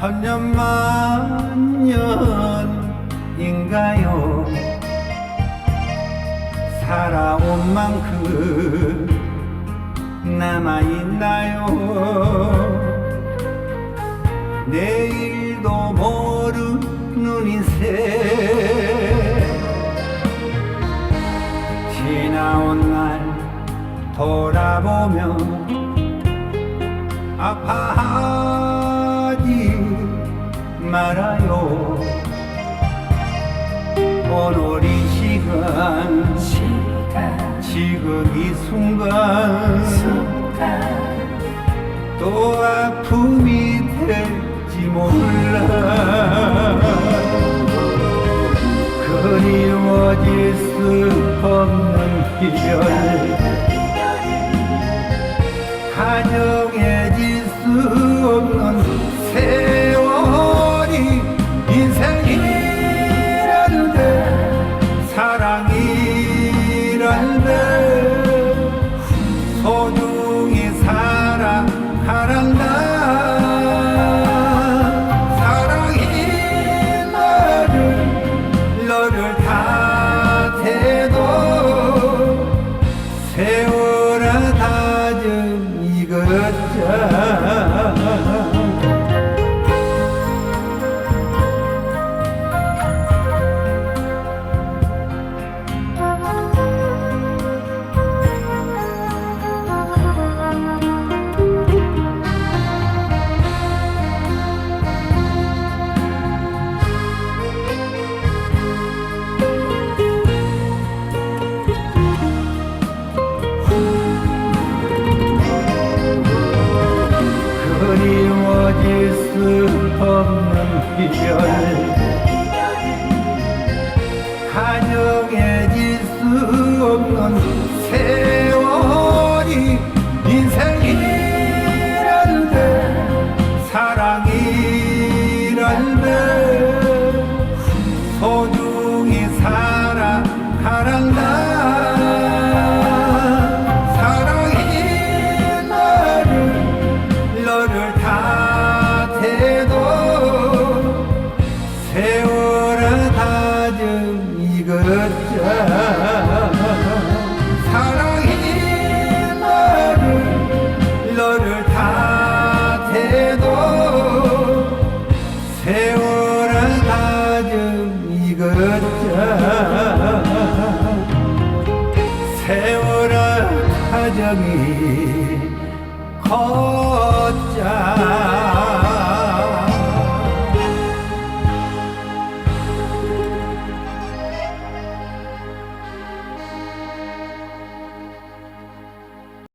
천년만 년인가요? 살아온 만큼 남아있나요? 내일도 모르는 인생 지나온 날 돌아보며 아파하 말아요. 오늘 이 시간. 시간. 지금 이 순간. 순간. 또 아픔이 될지 몰라. 그리워질 수 없는 이별 가정해질 수 없는 사랑이란데 소중히 살아가란다. 사랑이 너를 너를 탓해도. 세월아 다져 이것자 세월아 가정이 걷자